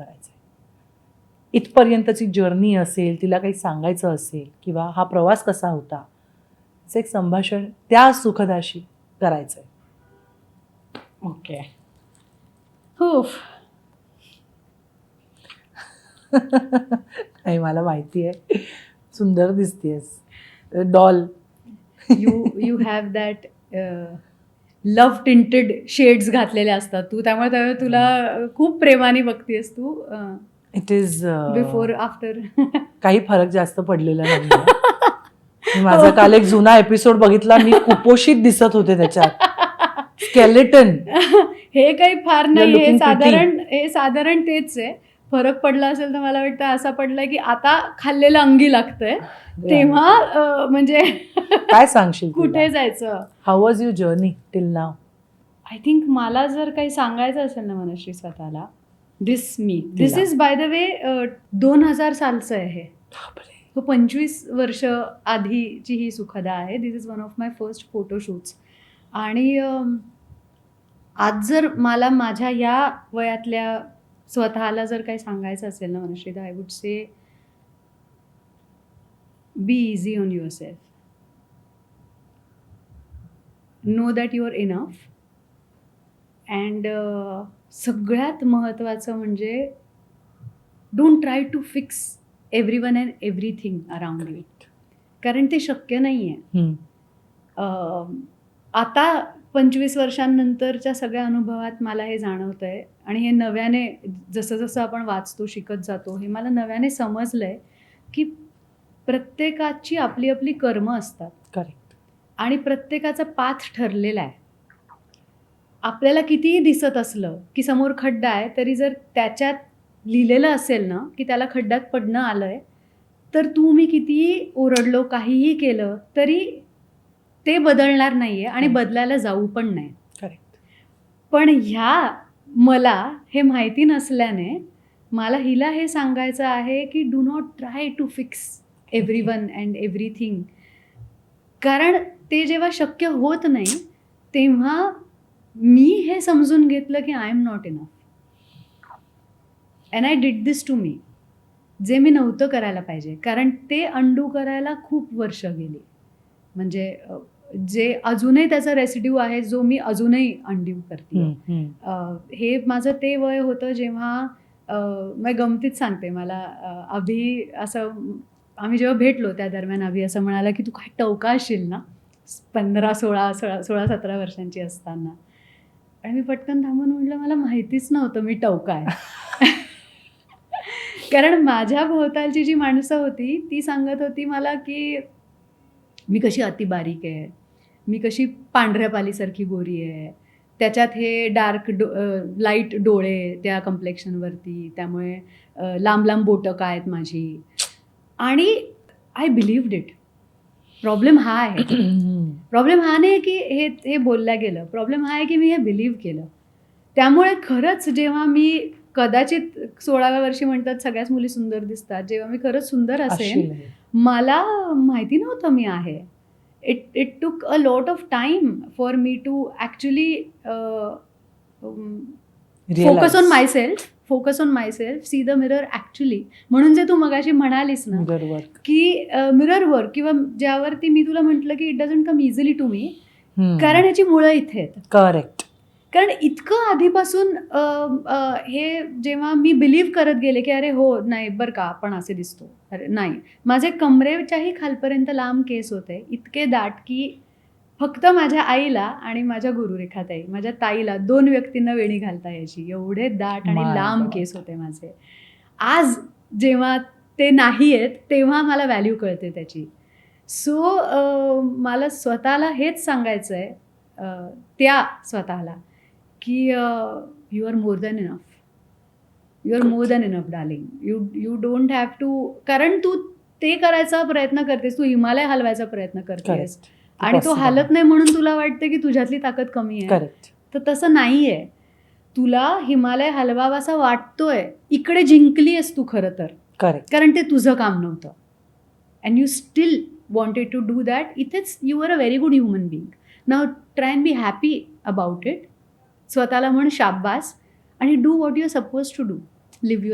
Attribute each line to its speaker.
Speaker 1: करायचं आहे इथपर्यंतची जर्नी असेल तिला काही सांगायचं असेल किंवा हा प्रवास कसा होता एक संभाषण त्या सुखदाशी करायचं आहे
Speaker 2: ओके. हो
Speaker 1: नाही मला माहिती आहे. सुंदर दिसतेस. Doll.
Speaker 2: You you have that love tinted shades घातलेले असतात तू. त्यामुळे त्यामुळे तुला खूप प्रेमाने बघतेस तू
Speaker 1: इट इज
Speaker 2: बिफोर आफ्टर
Speaker 1: काही फरक जास्त पडलेला नाही माझा काल एक जुना एपिसोड बघितला मी कुपोषित दिसत होते त्याच्यात. स्केलेटन
Speaker 2: हे काही फार नाही हे साधारण हे साधारण तेच आहे. फरक पडला असेल तर मला वाटतं असा पडलाय की आता खाल्लेलं अंगी लागतंय. तेव्हा म्हणजे
Speaker 1: काय सांगशील
Speaker 2: कुठे जायचं?
Speaker 1: How was your journey till now
Speaker 2: I think मला जर काही सांगायचं असेल ना मनश्री स्वतःला this me this. Is by the way दोन हजार सालचं आहे. हे तो पंचवीस वर्ष आधीची ही सुखदा आहे. This is one of my first photoshoots आणि आज जर मला माझ्या या वयातल्या स्वतःला जर काही सांगायचं असेल ना मनश्रीदा I would say be easy on yourself know that you're enough and सगळ्यात महत्त्वाचं म्हणजे don't try to fix everyone and everything around you कारण ते शक्य नाही आहे आता पंचवीस वर्षांनंतरच्या सगळ्या अनुभवात मला हे जाणवतं आहे आणि हे नव्याने जसं जसं आपण वाचतो शिकत जातो हे मला नव्याने समजलं आहे की प्रत्येकाची आपली आपली कर्म असतात.
Speaker 1: करेक्ट
Speaker 2: आणि प्रत्येकाचा पाथ ठरलेला आहे. आपल्याला कितीही दिसत असलं की समोर खड्डा आहे तरी जर त्याच्यात लिहिलेलं असेल ना की त्याला खड्ड्यात पडणं आलं आहे तर तू मी कितीही ओरडलो काहीही केलं तरी ते बदलणार नाही आहे आणि बदलायला जाऊ पण नाही.
Speaker 1: करेक्ट
Speaker 2: पण ह्या मला हे माहिती नसल्याने मला हिला हे सांगायचं आहे की do not try to fix everyone and everything कारण ते जेव्हा शक्य होत नाही तेव्हा मी हे समजून घेतलं की I am not enough and I did this to me जे मी नव्हतं करायला पाहिजे. कारण ते अंडू करायला खूप वर्ष गेली. म्हणजे जे अजूनही त्याचा रेसिड्यू आहे जो मी अजूनही अंडीव करते. हे माझं ते वय होतं जेव्हा मी गमतीत सांगते मला अभि असं आम्ही जेव्हा भेटलो त्या दरम्यान अभि असं म्हणाला की तू काय टवका असशील ना? पंधरा सोळा सोळा सोळा सतरा वर्षांची असताना. आणि मी पटकन थांबून म्हटलं मला माहितीच नव्हतं मी टवका आहे कारण माझ्या भोवतालची जी माणसं होती ती सांगत होती मला की मी कशी अति बारीक आहे? मी कशी पांढऱ्या पालीसारखी गोरी आहे? त्याच्यात हे डार्क डो लाइट डोळे त्या कम्प्लेक्शनवरती त्यामुळे लांब लांब बोटं काय आहेत माझी? आणि आय बिलीव्ड इट प्रॉब्लेम हा आहे. प्रॉब्लेम हा नाही की हे हे बोलल्या गेलं. प्रॉब्लेम हा आहे की मी हे बिलीव्ह केलं. त्यामुळे खरंच जेव्हा मी कदाचित सोळाव्या वर्षी म्हणतात सगळ्याच मुली सुंदर दिसतात जेव्हा मी खरंच सुंदर असेन मला माहिती नव्हतं मी आहे. It it took a lot of time for me to actually focus on myself focus on myself see the mirror actually म्हणून जे तू मगाशी म्हणालीस ना की मिररवर किंवा ज्यावरती मी तुला म्हटलं की it doesn't come easily to me कारण याची मुळं इथे आहेत.
Speaker 1: करेक्ट
Speaker 2: कारण इतकं आधीपासून हे जेव्हा मी बिलीव्ह करत गेले की अरे हो नाही बरं का आपण असे दिसतो. अरे नाही. माझे कमरेच्याही खालपर्यंत लांब केस होते. इतके दाट की फक्त माझ्या आईला आणि माझ्या गुरुरेखाताई माझ्या ताईला दोन व्यक्तींना वेणी घालता यायची. एवढे दाट आणि लांब. केस होते माझे. आज जेव्हा ते नाही आहेत तेव्हा मला व्हॅल्यू कळते त्याची. सो मला स्वतःला हेच सांगायचं आहे त्या स्वतःला. की you are more than enough you are more than enough darling you you don't have to कारण तू ते करायचा प्रयत्न करतेस तू हिमालय हलवायचा प्रयत्न करतेस. आणि तो. हालत नाही म्हणून तुला वाटते की तुझ्यातली ताकद कमी आहे. तर तसं नाही आहे तुला हिमालय हलवावासा वाटतोय. इकडे जिंकली आहेस तू खरं तर. कारण ते तुझं काम नव्हतं. And you still wanted to do that इथेच you are a very good human being now try and be happy about it स्वतःला म्हण शाब्बास आणि do what you are suppose to do. Live your